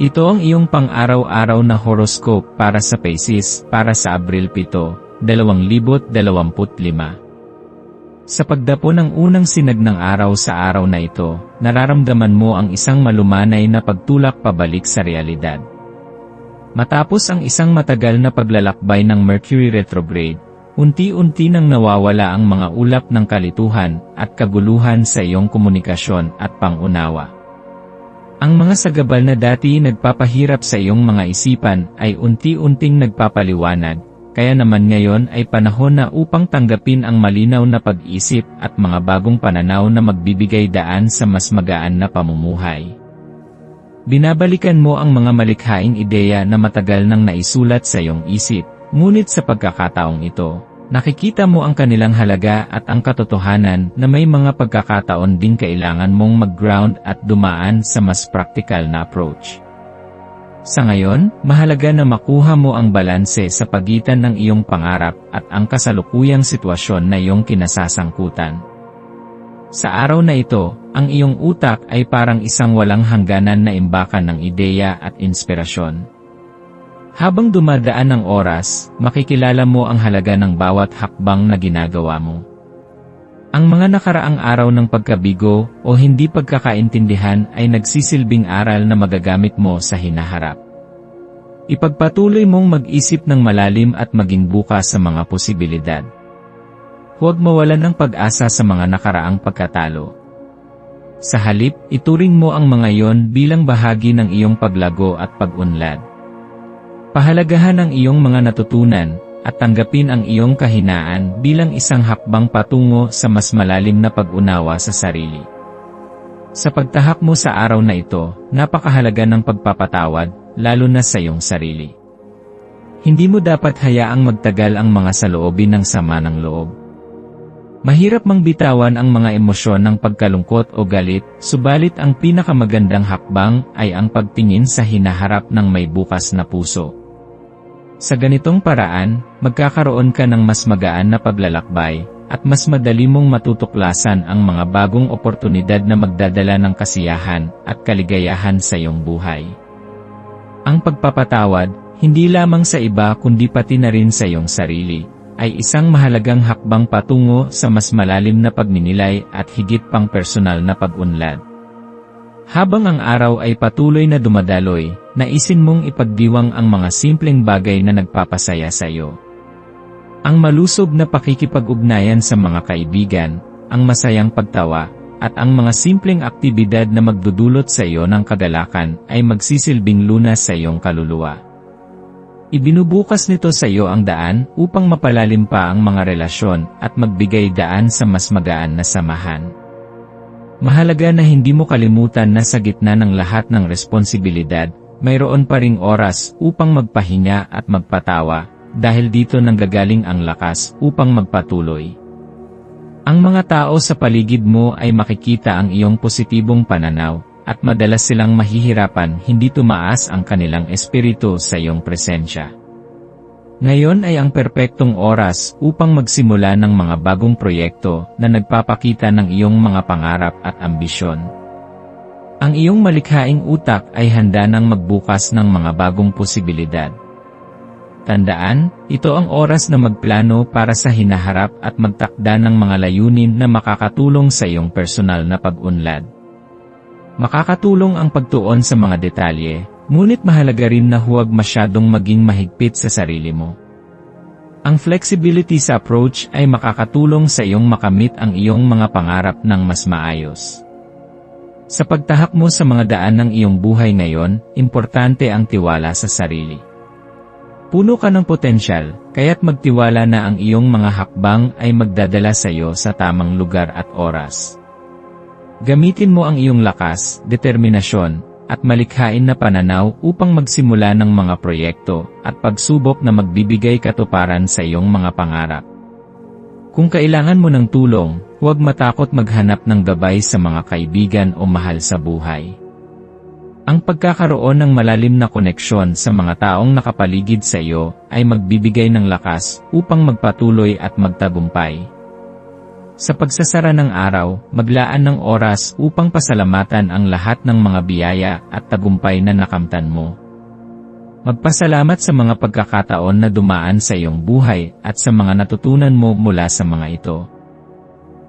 Ito ang iyong pang-araw-araw na horoscope para sa Pisces para sa Abril 7, 2025. Sa pagdapo ng unang sinag ng araw sa araw na ito, nararamdaman mo ang isang malumanay na pagtulak pabalik sa realidad. Matapos ang isang matagal na paglalakbay ng Mercury retrograde, unti-unti nang nawawala ang mga ulap ng kalituhan at kaguluhan sa iyong komunikasyon at pangunawa. Ang mga sagabal na dati nagpapahirap sa iyong mga isipan ay unti-unting nagpapaliwanag, kaya naman ngayon ay panahon na upang tanggapin ang malinaw na pag-isip at mga bagong pananaw na magbibigay daan sa mas magaan na pamumuhay. Binabalikan mo ang mga malikhaing ideya na matagal nang naisulat sa iyong isip, ngunit sa pagkakataong ito, Nakikita mo ang kanilang halaga at ang katotohanan na may mga pagkakataon din kailangan mong mag-ground at dumaan sa mas practical na approach. Sa ngayon, mahalaga na makuha mo ang balanse sa pagitan ng iyong pangarap at ang kasalukuyang sitwasyon na iyong kinasasangkutan. Sa araw na ito, ang iyong utak ay parang isang walang hangganan na imbakan ng ideya at inspirasyon. Habang dumadaan ang oras, makikilala mo ang halaga ng bawat hakbang na ginagawa mo. Ang mga nakaraang araw ng pagkabigo o hindi pagkakaintindihan ay nagsisilbing aral na magagamit mo sa hinaharap. Ipagpatuloy mong mag-isip ng malalim at maging bukas sa mga posibilidad. Huwag mawalan ng pag-asa sa mga nakaraang pagkatalo. Sa halip, ituring mo ang mga yon bilang bahagi ng iyong paglago at pag-unlad. Pahalagahan ang iyong mga natutunan, at tanggapin ang iyong kahinaan bilang isang hakbang patungo sa mas malalim na pag-unawa sa sarili. Sa pagtahak mo sa araw na ito, napakahalaga ng pagpapatawad, lalo na sa iyong sarili. Hindi mo dapat hayaang magtagal ang mga saloobin ng sama ng loob. Mahirap mang bitawan ang mga emosyon ng pagkalungkot o galit, subalit ang pinakamagandang hakbang ay ang pagtingin sa hinaharap ng may bukas na puso. Sa ganitong paraan, magkakaroon ka ng mas magaan na paglalakbay, at mas madali mong matutuklasan ang mga bagong oportunidad na magdadala ng kasiyahan at kaligayahan sa iyong buhay. Ang pagpapatawad, hindi lamang sa iba kundi pati na rin sa iyong sarili, ay isang mahalagang hakbang patungo sa mas malalim na pagninilay at higit pang personal na pag-unlad. Habang ang araw ay patuloy na dumadaloy, naisin mong ipagdiwang ang mga simpleng bagay na nagpapasaya sa iyo. Ang malusob na pakikipag-ugnayan sa mga kaibigan, ang masayang pagtawa, at ang mga simpleng aktibidad na magdudulot sa iyo ng kagalakan ay magsisilbing lunas sa iyong kaluluwa. Ibinubukas nito sa iyo ang daan upang mapalalim pa ang mga relasyon at magbigay daan sa mas magaan na samahan. Mahalaga na hindi mo kalimutan na sa gitna ng lahat ng responsibilidad, mayroon pa ring oras upang magpahinga at magpatawa, dahil dito nanggagaling ang lakas upang magpatuloy. Ang mga tao sa paligid mo ay makikita ang iyong positibong pananaw, at madalas silang mahihirapan hindi tumaas ang kanilang espiritu sa iyong presensya. Ngayon ay ang perpektong oras upang magsimula ng mga bagong proyekto na nagpapakita ng iyong mga pangarap at ambisyon. Ang iyong malikhaing utak ay handa ng magbukas ng mga bagong posibilidad. Tandaan, ito ang oras na magplano para sa hinaharap at magtakda ng mga layunin na makakatulong sa iyong personal na pag-unlad. Makakatulong ang pagtuon sa mga detalye, Ngunit mahalaga rin na huwag masyadong maging mahigpit sa sarili mo. Ang flexibility sa approach ay makakatulong sa iyong makamit ang iyong mga pangarap ng mas maayos. Sa pagtahak mo sa mga daan ng iyong buhay ngayon, importante ang tiwala sa sarili. Puno ka ng potensyal, kaya't magtiwala na ang iyong mga hakbang ay magdadala sa iyo sa tamang lugar at oras. Gamitin mo ang iyong lakas, determinasyon, at malikhain na pananaw upang magsimula ng mga proyekto at pagsubok na magbibigay katuparan sa iyong mga pangarap. Kung kailangan mo ng tulong, huwag matakot maghanap ng gabay sa mga kaibigan o mahal sa buhay. Ang pagkakaroon ng malalim na koneksyon sa mga taong nakapaligid sa iyo ay magbibigay ng lakas upang magpatuloy at magtagumpay. Sa pagsasara ng araw, maglaan ng oras upang pasalamatan ang lahat ng mga biyaya at tagumpay na nakamtan mo. Magpasalamat sa mga pagkakataon na dumaan sa iyong buhay at sa mga natutunan mo mula sa mga ito.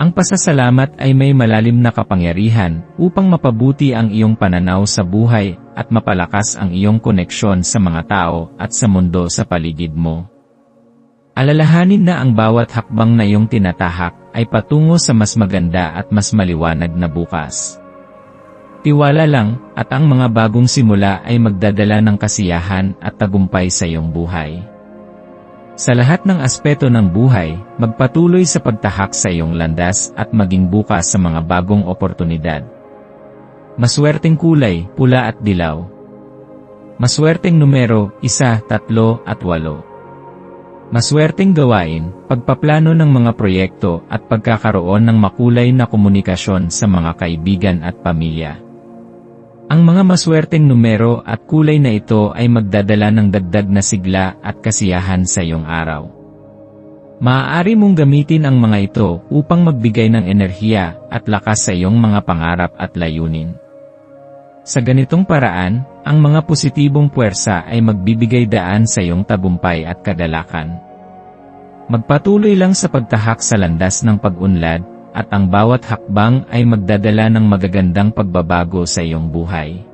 Ang pasasalamat ay may malalim na kapangyarihan upang mapabuti ang iyong pananaw sa buhay at mapalakas ang iyong koneksyon sa mga tao at sa mundo sa paligid mo. Alalahanin na ang bawat hakbang na iyong tinatahak ay patungo sa mas maganda at mas maliwanag na bukas. Tiwala lang, at ang mga bagong simula ay magdadala ng kasiyahan at tagumpay sa iyong buhay. Sa lahat ng aspeto ng buhay, magpatuloy sa pagtahak sa iyong landas at maging bukas sa mga bagong oportunidad. Maswerteng kulay, pula at dilaw. Maswerteng numero, isa, tatlo, at walo. Maswerteng gawain, pagpaplano ng mga proyekto at pagkakaroon ng makulay na komunikasyon sa mga kaibigan at pamilya. Ang mga maswerteng numero at kulay na ito ay magdadala ng dagdag na sigla at kasiyahan sa iyong araw. Maaari mong gamitin ang mga ito upang magbigay ng enerhiya at lakas sa iyong mga pangarap at layunin. Sa ganitong paraan, ang mga positibong puwersa ay magbibigay daan sa iyong tagumpay at kadalakan. Magpatuloy lang sa pagtahak sa landas ng pag-unlad at ang bawat hakbang ay magdadala ng magagandang pagbabago sa iyong buhay.